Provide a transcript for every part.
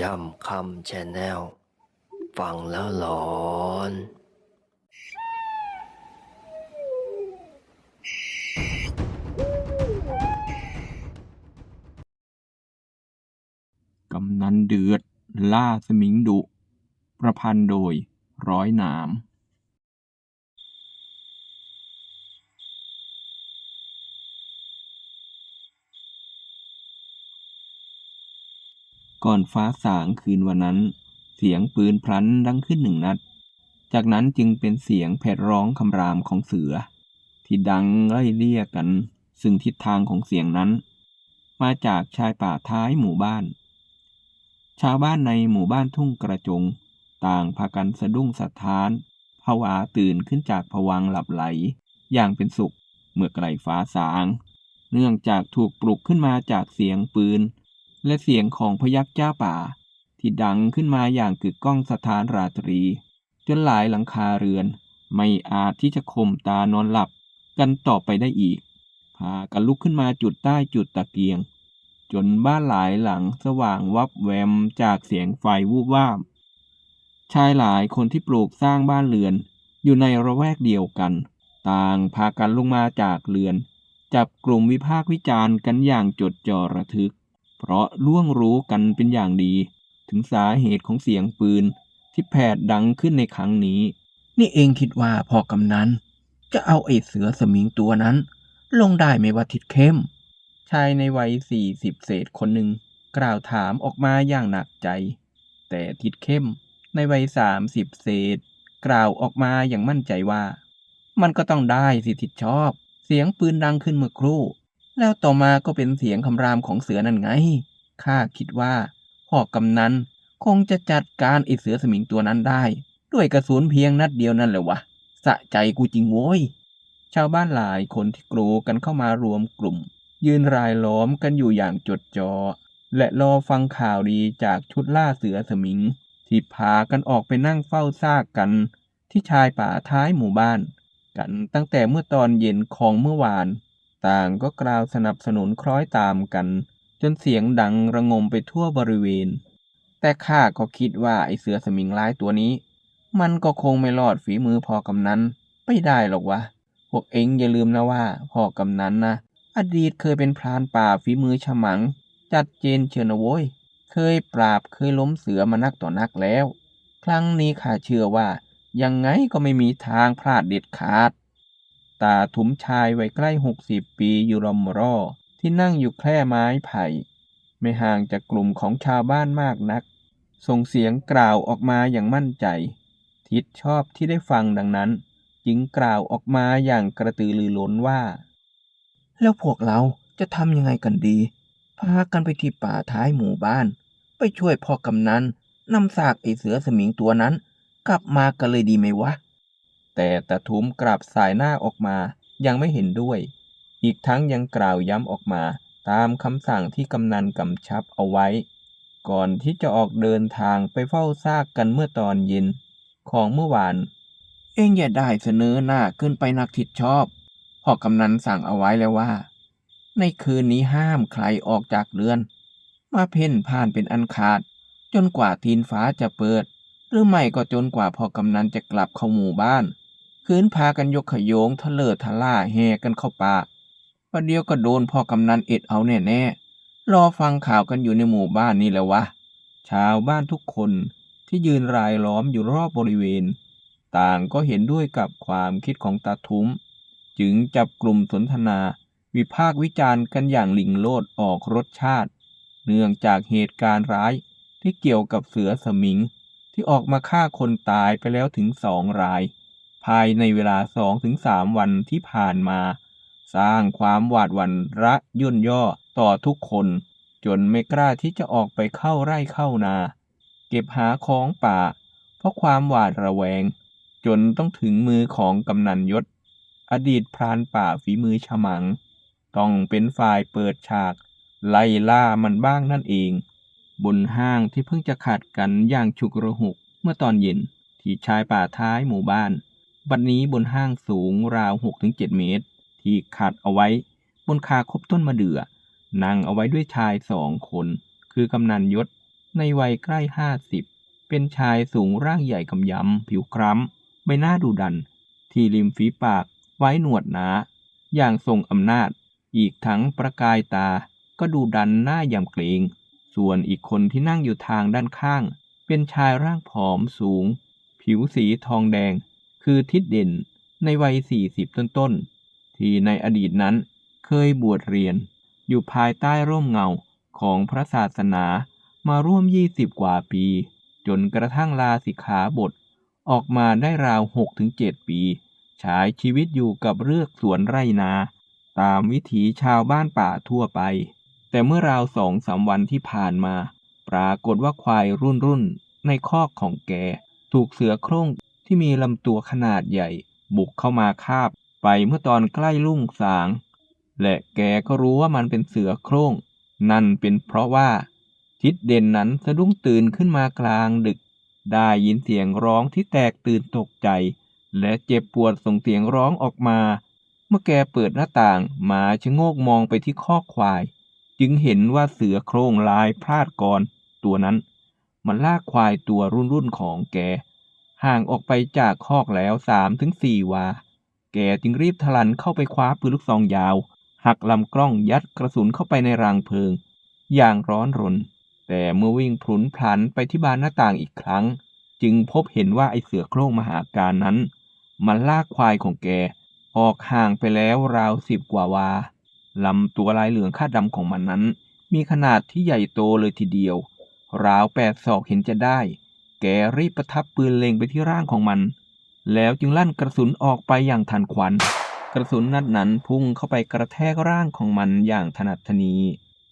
ยำคำแชนแนลฟังแล้วหลอนกำนันเดือด ล่าสมิงดุ ประพันธ์โดยร้อยหนาม ก่อนฟ้าสางคืนวันนั้น เสียงปืนพลันดังขึ้นหนึ่งนัด จากนั้นจึงเป็นเสียงแผดร้องคำรามของเสือ ที่ดังไล่เลี่ยกกัน ซึ่งทิศทางของเสียงนั้น มาจากชายป่าท้ายหมู่บ้าน ชาวบ้านในหมู่บ้านทุ่งกระจง ต่างพากันสะดุ้งสะท้านผวาตื่นขึ้นจากผวังหลับไหล อย่างเป็นสุขเมื่อไกลฟ้าสาง เนื่องจากถูกปลุกขึ้นมาจากเสียงปืน และเสียงของพยักเจ้าป่า ที่ดังขึ้นมาอย่างกึกก้องสถานราตรี จนหลายหลังคาเรือน ไม่อาจที่จะข่มตานอนหลับกันต่อไปได้อีก พากันลุกขึ้นมาจุดใต้จุดตะเกียง จนบ้านหลายหลังสว่างวับแวมจากเสียงไฟวูบวาบ ชายหลายคนที่ปลูกสร้างบ้านเรือน อยู่ในระแวกเดียวกัน ต่างพากันลงมาจากเรือน จับกลุ่มวิพากษ์วิจารณ์กันอย่างจดจ่อระทึก เพราะล่วงรู้กันเป็นอย่างดี ถึงสาเหตุของเสียงปืนที่แผดดังขึ้นในครั้งนี้ นี่เองคิดว่าพอกำนันจะเอาไอ้เสือสมิงตัวนั้น ลงได้ไหมว่าทิดเข้ม ชายในวัยสี่สิบเศษคนหนึ่งกล่าวถามออกมาอย่างหนักใจ แต่ทิดเข้มในวัยสามสิบเศษ กล่าวออกมาอย่างมั่นใจว่า มันก็ต้องได้สิทิดชอบ เสียงปืนดังขึ้นเมื่อครู่ แล้วต่อมาก็เป็นเสียงคำรามของเสือนั่นไง ข้าคิดว่าพ่อกำนันคงจะจัดการไอเสือสมิงตัวนั้นได้ ด้วยกระสุนเพียงนัดเดียวนั่นแหละวะ สะใจกูจริงโว้ย ชาวบ้านหลายคนที่กรูกันเข้ามารวมกลุ่ม ยืนรายล้อมกันอยู่อย่างจดจอ่อและรอฟังข่าวดีจากชุดล่าเสือสมิง ที่พากันออกไปนั่งเฝ้าซากกัน ที่ชายป่าท้ายหมู่บ้าน กันตั้งแต่เมื่อตอนเย็นของเมื่อวาน ต่างก็กล่าวสนับสนุนคล้อยตามกัน จนเสียงดังระงมไปทั่วบริเวณ แต่ข้าก็คิดว่าไอเสือสมิงร้ายตัวนี้ มันก็คงไม่รอดฝีมือพอกำนันไม่ได้หรอกวะ พวกเอ็งอย่าลืมนะว่าพ่อกำนันนะอดีตเคยเป็นพรานป่าฝีมือฉมัง จัดเจนเชียวนะโว้ย เคยปราบเคยล้มเสือมานักต่อนักแล้ว ครั้งนี้ข้าเชื่อว่ายังไงก็ไม่มีทางพลาดเด็ดขาด ตาทุมชายวัยใกล้หกสิบปีอยู่รอมรอ ที่นั่งอยู่แคร่ไม้ไผ่ ไม่ห่างจากกลุ่มของชาวบ้านมากนัก ส่งเสียงกล่าวออกมาอย่างมั่นใจ ทิดชอบที่ได้ฟังดังนั้น จึงกล่าวออกมาอย่างกระตือรือร้นว่า แล้วพวกเราจะทำยังไงกันดี พากันไปที่ป่าท้ายหมู่บ้าน ไปช่วยพ่อกำนันนำซากไอเสือสมิงตัวนั้น กลับมากันเลยดีไหมวะ แต่ตาทุมกลับสายหน้าออกมายังไม่เห็นด้วย อีกทั้งยังกล่าวย้ำออกมาตามคำสั่งที่กำนันกำชับเอาไว้ ก่อนที่จะออกเดินทางไปเฝ้าซากกันเมื่อตอนเย็น ของเมื่อวาน เอ็งอย่าได้เสนอหน้าขึ้นไปนักทิดชอบพ่อกำนันสั่งเอาไว้แล้วว่า ในคืนนี้ห้ามใครออกจากเรือน มาเพ่นผ่านเป็นอันขาด จนกว่าทีนฟ้าจะเปิด หรือไม่ก็จนกว่าพ่อกำนันจะกลับเข้าหมู่บ้าน คืนพากันยกขยงทะเลอทะล่าแห่กันเข้าป่าประเดี๋ยวก็โดนพ่อกำนันเอ็ดเอาแน่ๆ รอฟังข่าวกันอยู่ในหมู่บ้านนี่แหละวะ ชาวบ้านทุกคนที่ยืนรายล้อมอยู่รอบบริเวณ ต่างก็เห็นด้วยกับความคิดของตาทุ้ม จึงจับกลุ่มสนทนา วิพากษ์วิจารณ์กันอย่างลิงโลดออกรสชาติ เนื่องจากเหตุการณ์ร้ายที่เกี่ยวกับเสือสมิง ที่ออกมาฆ่าคนตายไปแล้วถึงสองราย ภายในเวลาสองถึงสามวันที่ผ่านมา สร้างความหวาดหวั่นระย่นย่อต่อทุกคน จนไม่กล้าที่จะออกไปเข้าไร่เข้านา เก็บหาของป่า เพราะความหวาดระแวง จนต้องถึงมือของกำนันยศ อดีตพรานป่าฝีมือฉมัง ต้องเป็นฝ่ายเปิดฉาก ไล่ล่ามันบ้างนั่นเอง บนห้างที่เพิ่งจะขาดกันอย่างฉุกระหุกเมื่อตอนเย็นที่ชายป่าท้ายหมู่บ้าน บัดนี้บนห้างสูงราว 6-7 เมตร ที่ขัดเอาไว้ บนคาคบต้นมะเดื่อนั่งเอาไว้ด้วยชายสองคน คือกำนันยศ ในวัยใกล้ห้าสิบเป็นชายสูงร่างใหญ่กำยำผิวคล้ำใบหน้าดุดัน ที่ริมฝีปากไว้หนวดหนา อย่างทรงอำนาจ อีกทั้งประกายตาก็ดูดันหน้ายำเกรง ส่วนอีกคนที่นั่งอยู่ทางด้านข้าง เป็นชายร่างผอมสูง ผิวสีทองแดง คือทิดเด่นในวัยสี่สิบต้นๆ ที่ในอดีตนั้นเคยบวชเรียน อยู่ภายใต้ร่มเงาของพระศาสนามาร่วมยี่สิบกว่าปี จนกระทั่งลาสิกขาบท ออกมาได้ราวหกถึงเจ็ดปีใช้ชีวิตอยู่กับเรือกสวนไรนา ตามวิถีชาวบ้านป่าทั่วไป แต่เมื่อราวสองสามวันที่ผ่านมา ปรากฏว่าควายรุ่นรุ่นๆในคอกของแก ถูกเสือโคร่ง ที่มีลำตัวขนาดใหญ่ บุกเข้ามาคาบไปเมื่อตอนใกล้รุ่งสาง และแกก็รู้ว่ามันเป็นเสือโคร่ง นั่นเป็นเพราะว่า ทิดเด่นนั้นสะดุ้งตื่นขึ้นมากลางดึก ได้ยินเสียงร้องที่แตกตื่นตกใจ และเจ็บปวดส่งเสียงร้องออกมา เมื่อแกเปิดหน้าต่างมาชะโงกมองไปที่คอกควาย จึงเห็นว่าเสือโคร่งลายพลาดก่อนตัวนั้น มันลากควายตัวรุ่นรุ่นของแก ห่างออกไปจากคอกแล้วสามถึงสี่วา แกจึงรีบทะลันเข้าไปคว้าปืนลูกซองยาว หักลำกล้องยัดกระสุนเข้าไปในรางเพลิง อย่างร้อนรน แต่เมื่อวิ่งพลุนพลันไปที่บานหน้าต่างอีกครั้ง จึงพบเห็นว่าไอเสือโคร่งมหาการนั้น มันลากควายของแก ออกห่างไปแล้วราวสิบกว่าวาลำตัวลายเหลืองคาดดำของมันนั้น มีขนาดที่ใหญ่โตเลยทีเดียว ราวแปดศอกเห็นจะได้ แกรีบประทับปืนเล็งไปที่ร่างของมัน แล้วจึงลั่นกระสุนออกไปอย่างทันควัน กระสุนนัดนั้นพุ่งเข้าไปกระแทกร่างของมันอย่างถนัดทนี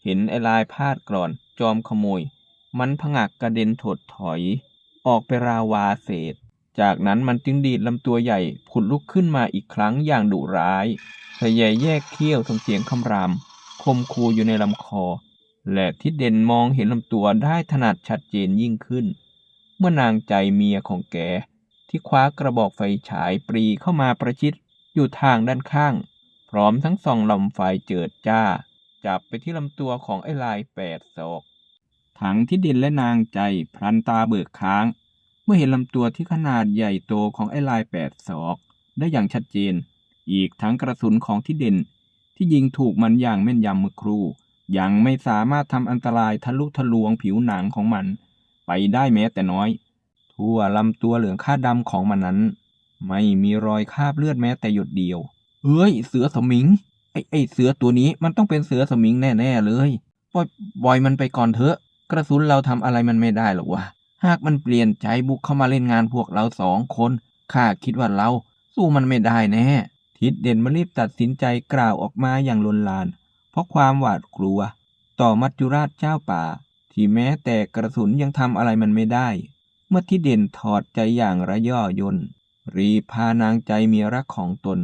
เห็นไอ้ลายพาดกรอน จอมขโมย มันผงักกระเด็นถดถอย ออกไปราวาเศษ จากนั้นมันจึงดีดลำตัวใหญ่ผุดลุกขึ้นมาอีกครั้งอย่างดุร้ายทะเยแยกเขี้ยวส่งเสียงคำราม คมคูอยู่ในลำคอ และทิดเด่นมองเห็นลำตัวได้ถนัดชัดเจนยิ่งขึ้น มื่อนางใจเมียของแกที่คว้ากระบอกไฟฉายปรีเข้ามาประชิดอยู่ทางด้านข้าง พร้อมทั้งส่องลำไฟเจิดจ้า จับไปที่ลำตัวของไอ้ลายแปดศอกถังที่ดินและนางใจพลันตาเบิกค้าง เมื่อเห็นลำตัวที่ขนาดใหญ่โตของไอ้ลายแปดศอกได้อย่างชัดเจน อีกทั้งกระสุนของที่เด่นที่ยิงถูกมันอย่างแม่นยำเมื่อครู่ยังไม่สามารถทำอันตรายทะลุทะลวงผิวหนังของมัน ไปได้แม้แต่น้อย ทั่วลำตัวเหลืองค่าดำของมันนั้น ไม่มีรอยคราบเลือดแม้แต่หยดเดียว เอ้ย เสือสมิง ไอ้ไอ้เสือตัวนี้มันต้องเป็นเสือสมิงแน่ๆเลยปล่อยปล่อยมันไปก่อนเถอะ กระสุนเราทำอะไรมันไม่ได้หรอกวะหากมันเปลี่ยนใจบุกเข้ามาเล่นงานพวกเราสองคนข้าคิดว่าเรา สู้มันไม่ได้แน่ ทิดเด่นมารีบตัดสินใจกล่าวออกมาอย่างลนลาน เพราะความหวาดกลัว ต่อมัจจุราชเจ้าป่า ที่แม้แต่กระสุนยังทำอะไรมันไม่ได้ เมื่อทิดเด่นถอดใจอย่างระย่อยน รีพานางใจเมียรักของตน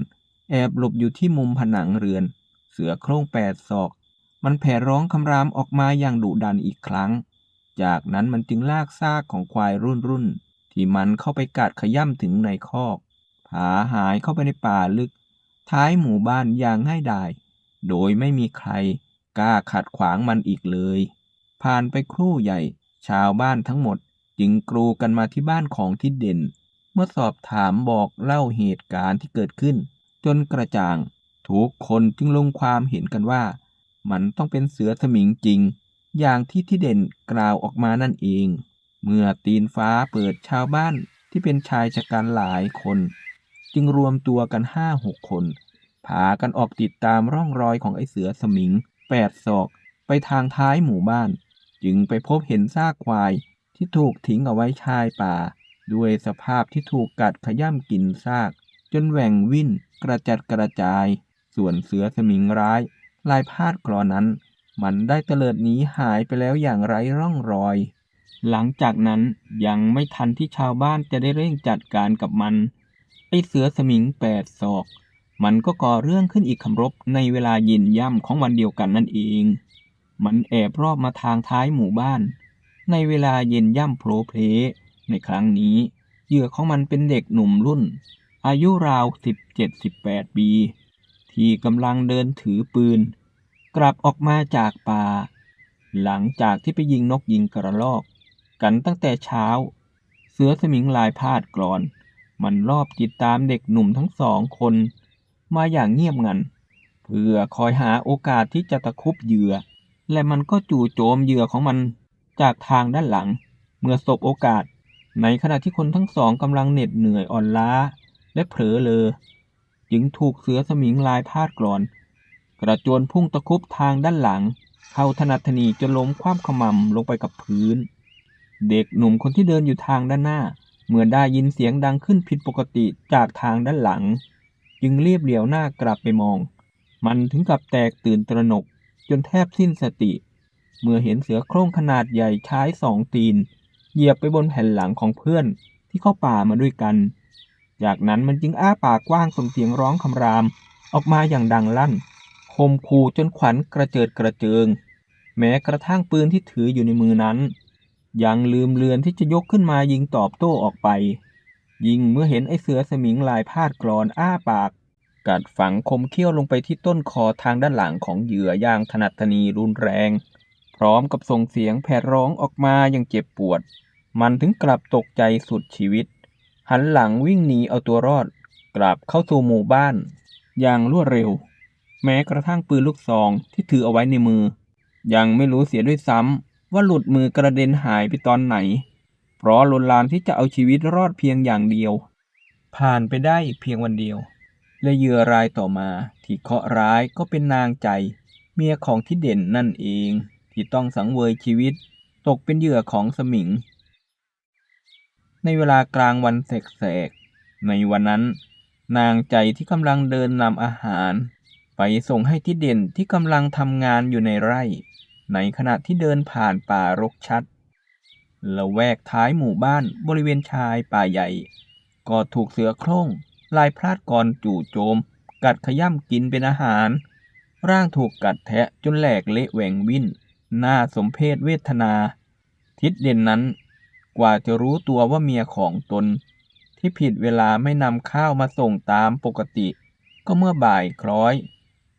แอบหลบอยู่ที่มุมผนังเรือน เสือโคร่งแปดศอก มันแผ่ร้องคำรามออกมาอย่างดุดันอีกครั้ง จากนั้นมันจึงลากซากของควายรุ่นรุ่น ที่มันเข้าไปกัดขย่ำถึงในคอก ผาหายเข้าไปในป่าลึก ท้ายหมู่บ้านอย่างง่ายดาย โดยไม่มีใครกล้าขัดขวางมันอีกเลย ผ่านไปครู่ใหญ่ ชาวบ้านทั้งหมด จึงกรูกันมาที่บ้านของทิดเด่น เมื่อสอบถามบอกเล่าเหตุการณ์ที่เกิดขึ้น จนกระจ่าง ทุกคนจึงลงความเห็นกันว่า มันต้องเป็นเสือสมิงจริง อย่างที่ที่เด่นกล่าวออกมานั่นเอง เมื่อตีนฟ้าเปิดชาวบ้านที่เป็นชายชะกันหลายคน จึงรวมตัวกันห้าหกคนพากันออกติดตามร่องรอยของไอ้เสือสมิงแปดศอกไปทางท้ายหมู่บ้าน จึงไปพบเห็นซากควายที่ถูกทิ้งเอาไว้ชายป่า ด้วยสภาพที่ถูกกัดขย่ำกินซาก จนแหว่งวิ่นกระจัดกระจาย ส่วนเสือสมิงร้าย ลายพาดกรอนั้น มันได้เตลิดหนีหายไปแล้วอย่างไร้ร่องรอย หลังจากนั้นยังไม่ทันที่ชาวบ้านจะได้เร่งจัดการกับมันไอเสือสมิงแปดศอก มันก็ก่อเรื่องขึ้นอีกคำรบในเวลาเย็นย่ำของวันเดียวกันนั่นเอง มันแอบรอบมาทางท้ายหมู่บ้าน ในเวลาเย็นย่ำโผล่เพลในครั้งนี้เหยื่อของมันเป็นเด็กหนุ่มรุ่น อายุราวสิบเจ็ดสิบแปดปี ที่กำลังเดินถือปืน กลับออกมาจากป่า หลังจากที่ไปยิงนกยิงกระรอก กันตั้งแต่เช้า เสือสมิงลายพาดกรอน มันรอบติดตามเด็กหนุ่มทั้งสองคน มาอย่างเงียบงัน เพื่อคอยหาโอกาสที่จะตะคุบเหยื่อ และมันก็จู่โจมเหยื่อของมันจากทางด้านหลัง เมื่อสบโอกาส ในขณะที่คนทั้งสองกำลังเหน็ดเหนื่อยอ่อนล้า และเผลอเลอจึงถูกเสือสมิงลายพาดกรอน กระโจนพุ่งตะคุบทางด้านหลัง เข้าถนัดถนีจนล้มคว่ำขมำลงไปกับพื้น เด็กหนุ่มคนที่เดินอยู่ทางด้านหน้า เมื่อได้ยินเสียงดังขึ้นผิดปกติจากทางด้านหลัง จึงรีบเหลียวหน้ากลับไปมอง มันถึงกับแตกตื่นตระหนก จนแทบสิ้นสติ เมื่อเห็นเสือโคร่งขนาดใหญ่ใช้สองตีน เหยียบไปบนแผ่นหลังของเพื่อนที่เข้าป่ามาด้วยกัน จากนั้นมันจึงอ้าปากกว้างส่งเสียงร้องคำราม ออกมาอย่างดังลั่นคมคูจนขวัญกระเจิดกระเจิง แม้กระทั่งปืนที่ถืออยู่ในมือนั้น ยังลืมเลือนที่จะยกขึ้นมายิงตอบโต้ออกไป ยิงเมื่อเห็นไอ้เสือสมิงลายพาดกรอนอ้าปาก กัดฝังคมเขี้ยวลงไปที่ต้นคอทางด้านหลังของเหยื่ออย่างถนัดถนีรุนแรง พร้อมกับส่งเสียงแผดร้องออกมาอย่างเจ็บปวด มันถึงกลับตกใจสุดชีวิต หันหลังวิ่งหนีเอาตัวรอด กลับเข้าสู่หมู่บ้าน อย่างรวดเร็ว แม้กระทั่งปืนลูกซองที่ถือเอาไว้ในมือ ยังไม่รู้เสียด้วยซ้ำว่าหลุดมือกระเด็นหายไปตอนไหน เพราะลนลานที่จะเอาชีวิตรอดเพียงอย่างเดียวผ่านไปได้เพียงวันเดียว และเหยื่อรายต่อมาที่เคาะร้ายก็เป็นนางใจ เมียของที่เด่นนั่นเองที่ต้องสังเวยชีวิต ตกเป็นเหยื่อของสมิง ในเวลากลางวันแสกๆในวันนั้น นางใจที่กำลังเดินนำอาหาร ไปส่งให้ที่เด่นที่กำลังทำงานอยู่ในไร่ ในขณะที่เดินผ่านป่ารกชัดละแวกท้ายหมู่บ้านบริเวณชายป่าใหญ่ ก็ถูกเสือโคร่ง ลายพลาดกรจู่โจม กัดขย่ำกินเป็นอาหาร ร่างถูกกัดแทะจนแหลกเละแหวงวิ่นน่าสมเพศเวทนา ทิศเด่นนั้น กว่าจะรู้ตัวว่าเมียของตน ที่ผิดเวลาไม่นำข้าวมาส่งตามปกติ ก็เมื่อบ่ายคล้อย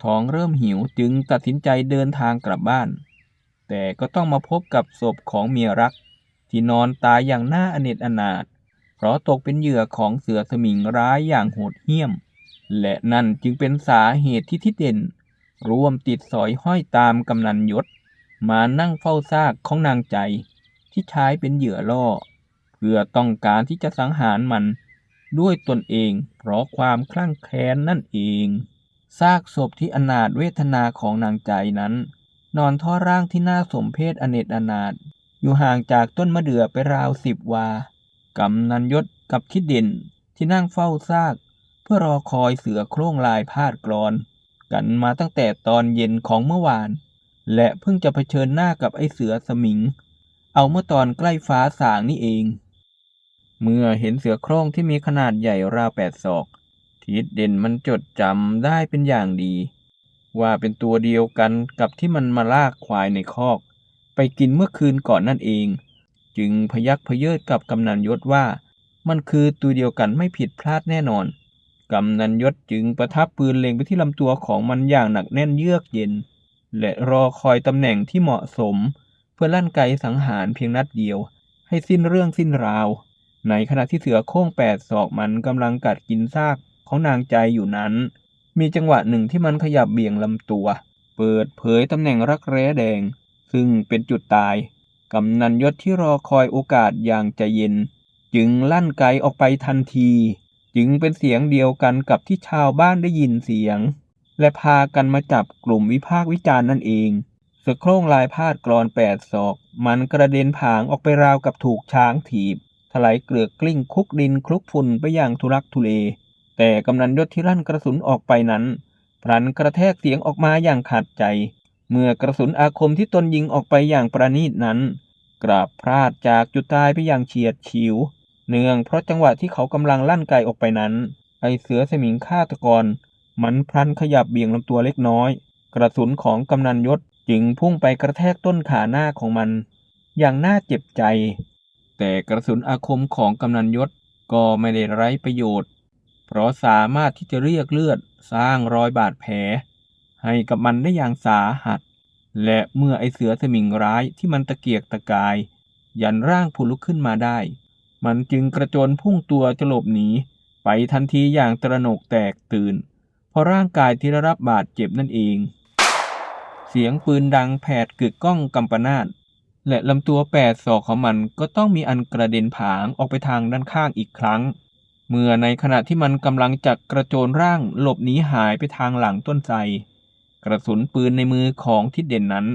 ท้องเริ่มหิวจึงตัดสินใจเดินทางกลับบ้าน แต่ก็ต้องมาพบกับศพของเมียรัก ที่นอนตายอย่างน่าอเนจอนาถ เพราะตกเป็นเหยื่อของเสือสมิงร้ายอย่างโหดเหี้ยม และนั่นจึงเป็นสาเหตุที่ทิเด่น ร่วมติดสอยห้อยตามกำนันยศ มานั่งเฝ้าซากของนางใจ ที่ใช้เป็นเหยื่อล่อ เพื่อต้องการที่จะสังหารมันด้วยตนเองเพราะความคลั่งแคลนนั่นเองซากศพที่อนาถเวทนาของนางใจนั้น นอนท่อร่างที่น่าสมเพชอเนจอนาถอยู่ห่างจากต้นมะเดื่อไปราวสิบวา กำนันยศกับคิดเด่นที่นั่งเฝ้าซาก เพื่อรอคอยเสือโคร่งลายพาดกรอน กันมาตั้งแต่ตอนเย็นของเมื่อวาน และเพิ่งจะเผชิญหน้ากับไอ้เสือสมิง เอาเมื่อตอนใกล้ฟ้าสางนี่เอง เมื่อเห็นเสือโคร่งที่มีขนาดใหญ่ราวแปดศอก ทิดเด่นมันจดจำได้เป็นอย่างดี ว่าเป็นตัวเดียวกันกับที่มันมาลากควายในคอก ไปกินเมื่อคืนก่อนนั่นเอง จึงพยักพเยิดกับกำนันยศว่า มันคือตัวเดียวกันไม่ผิดพลาดแน่นอน กำนันยศจึงประทับปืนเล็งไปที่ลำตัวของมันอย่างหนักแน่นเยือกเย็น และรอคอยตำแหน่งที่เหมาะสม เพื่อลั่นไกสังหารเพียงนัดเดียว ให้สิ้นเรื่องสิ้นราว ในขณะที่เสือโคร่งแปดศอกมันกำลังกัดกินซากของนางใจอยู่นั้น มีจังหวะหนึ่งที่มันขยับเบี่ยงลำตัว เปิดเผยตำแหน่งรักแร้แดง ซึ่งเป็นจุดตาย กำนันยศที่รอคอยโอกาสอย่างใจเย็น จึงลั่นไกออกไปทันที จึงเป็นเสียงเดียวกันกับที่ชาวบ้านได้ยินเสียง และพากันมาจับกลุ่มวิพากษ์วิจารณ์นั่นเองเสือโคร่งลายพาดกรอนแปดศอก มันกระเด็นผางออกไปราวกับถูกช้างถีบถลายเกลือกกลิ้งคุกดินคลุกฝุ่นไปอย่างทุรักทุเล แต่กำนันยศที่ลั่นกระสุนออกไปนั้นพลันกระแทกเสียงออกมาอย่างขาดใจ เมื่อกระสุนอาคมที่ตนยิงออกไปอย่างประณีตนั้น กราบพลาดจากจุดตายไปอย่างเฉียดฉิว เนื่องเพราะจังหวะที่เขากำลังลั่นไกออกไปนั้น ไอเสือสมิงฆาตกร มันพลันขยับเบี่ยงลำตัวเล็กน้อย กระสุนของกำนันยศจึงพุ่งไปกระแทกต้นขาหน้าของมัน อย่างน่าเจ็บใจ แต่กระสุนอาคมของกำนันยศก็ไม่ได้ไร้ประโยชน์ เพราะสามารถที่จะเรียกเลือดสร้างรอยบาดแผล ให้กับมันได้อย่างสาหัส และเมื่อไอเสือสมิงร้ายที่มันตะเกียกตะกาย ยันร่างผุลุกขึ้นมาได้ มันจึงกระโจนพุ่งตัวจะหลบหนี ไปทันทีอย่างตระหนกแตกตื่น เพราะร่างกายที่ได้รับบาดเจ็บนั่นเอง เสียงปืนดังแผดกึกก้องกำปนาตและลำตัวแปดศอกของมันก็ต้องมีอันกระเด็นผางออกไปทางด้านข้างอีกครั้ง เมื่อในขณะที่มันกำลังจะกระโจนร่างหลบหนีหายไปทางหลังต้นไทร กระสุนปืนในมือของทิดเด่นนั้น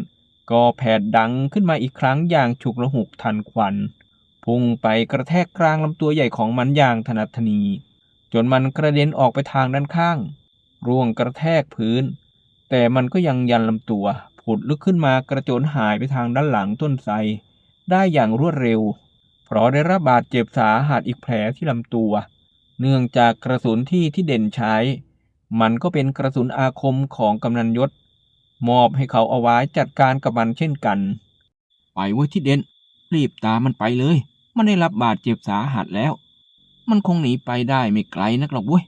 ก็แผดดังขึ้นมาอีกครั้งอย่างฉุกละหุกทันควันพุ่งไปกระแทกกลางลำตัวใหญ่ของมันอย่างถนัดถนี จนมันกระเด็นออกไปทางด้านข้าง ร่วงกระแทกพื้น แต่มันก็ยังยันลำตัว ผุดลุกขึ้นมากระโจนหายไปทางด้านหลังต้นไทรได้อย่างรวดเร็ว เพราะได้รับบาดเจ็บสาหัสอีกแผลที่ลำตัว เนื่องจากกระสุนที่ที่เด่นใช้ มันก็เป็นกระสุนอาคมของกำนันยศ มอบให้เขาเอาไว้จัดการกับมันเช่นกัน ไปเว้ยที่เด่นรีบตามมันไปเลย มันได้รับบาดเจ็บสาหัสแล้ว มันคงหนีไปได้ไม่ไกลนักหรอกเว้ย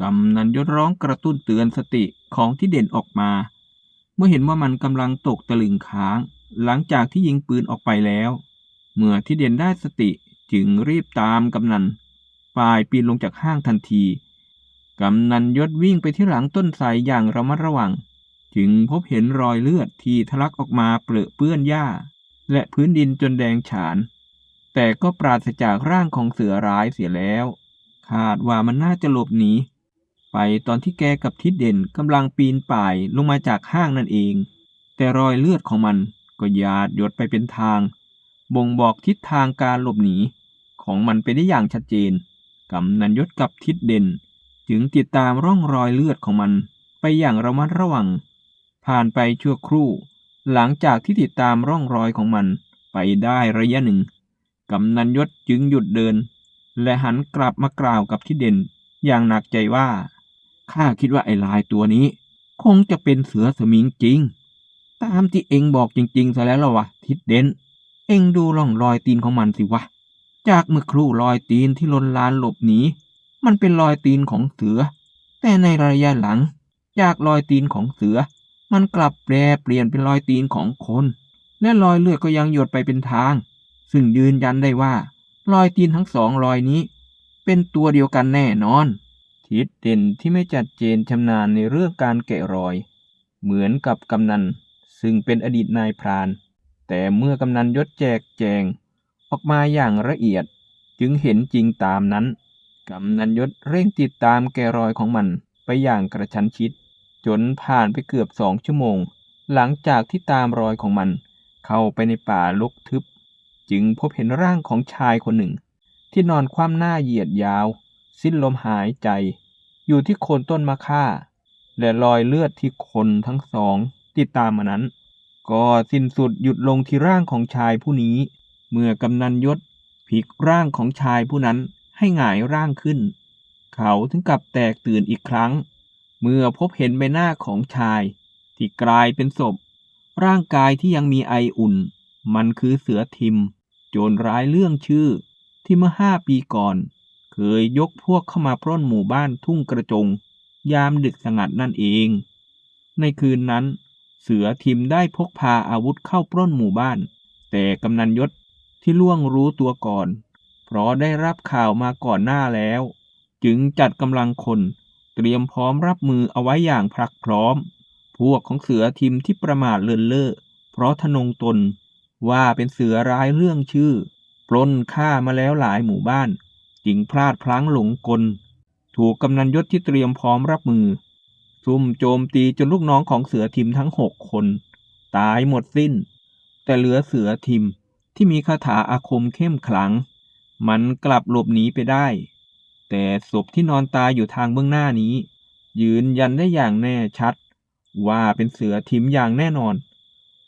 กำนันยศร้องกระตุ้นเตือนสติของที่เด่นออกมา เมื่อเห็นว่ามันกำลังตกตะลึงค้าง หลังจากที่ยิงปืนออกไปแล้ว เมื่อที่เด่นได้สติจึงรีบตามกำนันป่ายปีนลงจากห้างทันที กำนันยศวิ่งไปที่หลังต้นไทรอย่างระมัดระวัง จึงพบเห็นรอยเลือดที่ทะลักออกมาเปรอะเปื้อนหญ้า และพื้นดินจนแดงฉาน แต่ก็ปราศจากร่างของเสือร้ายเสียแล้ว คาดว่ามันน่าจะหลบหนีไปตอนที่แกกับทิดเด่นกำลังปีนป่ายลงมาจากห้างนั่นเอง แต่รอยเลือดของมันก็หยาดหยดไปเป็นทาง บ่งบอกทิศทางการหลบหนีของมันไปได้อย่างชัดเจนกำนันยศกับทิดเด่น จึงติดตามร่องรอยเลือดของมันไปอย่างระมัดระวัง ผ่านไปชั่วครู่ หลังจากที่ติดตามร่องรอยของมันไปได้ระยะหนึ่งกำนันยศจึงหยุดเดิน และหันกลับมากล่าวกับทิดเด่นอย่างหนักใจว่าข้าคิดว่าไอ้ลายตัวนี้ คงจะเป็นเสือสมิงจริง ตามที่เองบอกจริงๆซะแล้วล่ะวะทิดเด่นเองดูร่องรอยตีนของมันสิวะ จากเมื่อครู่รอยตีนที่ลนลานหลบหนี มันเป็นรอยตีนของเสือ แต่ในระยะหลัง จากรอยตีนของเสือ มันกลับแปรเปลี่ยนเป็นรอยตีนของคน และรอยเลือดก็ยังหยดไปเป็นทาง ซึ่งยืนยันได้ว่ารอยตีนทั้งสองรอยนี้ เป็นตัวเดียวกันแน่นอน ทิศเด่นที่ไม่จัดเจนชำนาญในเรื่องการแกะรอย เหมือนกับกำนัน ซึ่งเป็นอดีตนายพราน แต่เมื่อกำนันยศแจกแจง ออกมาอย่างละเอียดจึงเห็นจริงตามนั้น กำนันยศเร่งติดตามแกรอยของมันไปอย่างกระชั้นชิด จนผ่านไปเกือบสองชั่วโมง หลังจากที่ตามรอยของมัน เข้าไปในป่าลกทึบ จึงพบเห็นร่างของชายคนหนึ่ง ที่นอนคว่ำหน้าเหยียดยาว สิ้นลมหายใจ อยู่ที่โคนต้นมะค่า และรอยเลือดที่คนทั้งสองติดตามมานั้น ก็สิ้นสุดหยุดลงที่ร่างของชายผู้นี้ เมื่อกำนันยศพลิกร่างของชายผู้นั้น ให้หงายร่างขึ้น เขาถึงกับแตกตื่นอีกครั้ง เมื่อพบเห็นใบหน้าของชาย ที่กลายเป็นศพ ร่างกายที่ยังมีไออุ่น มันคือเสือทิม โจรร้ายเรื่องชื่อ ที่เมื่อห้าปีก่อน เคยยกพวกเข้ามาปล้นหมู่บ้านทุ่งกระจง ยามดึกสงัดนั่นเอง ในคืนนั้น เสือทิมได้พกพาอาวุธเข้าปล้นหมู่บ้าน แต่กำนันยศที่ล่วงรู้ตัวก่อน เพราะได้รับข่าวมาก่อนหน้าแล้ว จึงจัดกำลังคนเตรียมพร้อมรับมือเอาไว้อย่างพรักพร้อม พวกของเสือทิมที่ประมาทเลินเล่อเพราะทะนงตนว่าเป็นเสือร้ายเรื่องชื่อ ปล้นฆ่ามาแล้วหลายหมู่บ้าน จึงพลาดพลั้งหลงกล ถูกกำนันยศที่เตรียมพร้อมรับมือ ซุ่มโจมตีจนลูกน้องของเสือทิมทั้งหกคน ตายหมดสิ้น แต่เหลือเสือทิมที่มีคาถาอาคมเข้มขลัง มันกลับหลบหนีไปได้ แต่ศพที่นอนตายอยู่ทางเบื้องหน้านี้ ยืนยันได้อย่างแน่ชัด ว่าเป็นเสือทิมอย่างแน่นอน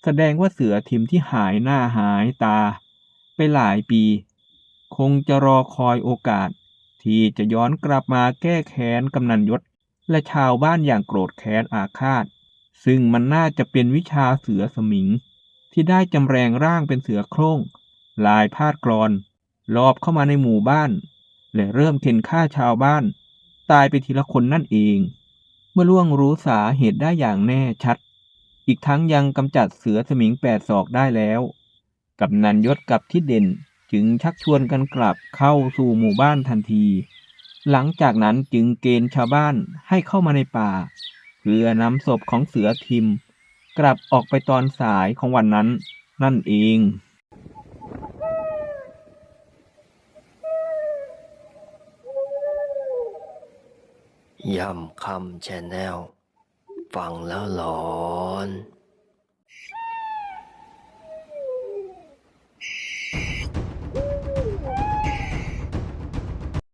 แสดงว่าเสือทิมที่หายหน้าหายตา ไปหลายปี คงจะรอคอยโอกาส ที่จะย้อนกลับมาแก้แค้นกำนันยศ และชาวบ้านอย่างโกรธแค้นอาฆาต ซึ่งมันน่าจะเป็นวิชาเสือสมิง ที่ได้จำแรงร่างเป็นเสือโคร่งลายพาดกรอน ลอบเข้ามาในหมู่บ้าน และเริ่มเข็นฆ่าชาวบ้าน ตายไปทีละคนนั่นเอง เมื่อล่วงรู้สาเหตุได้อย่างแน่ชัด อีกทั้งยังกำจัดเสือสมิงแปดศอกได้แล้วกำนันยศกับทิดเด่นจึงชักชวนกันกลับเข้าสู่หมู่บ้านทันที หลังจากนั้นจึงเกณฑ์ชาวบ้านให้เข้ามาในป่า เพื่อนำศพของเสือทิม กลับออกไปตอนสายของวันนั้นนั่นเอง ย่ำคำแชนแนลฟังแล้วหลอน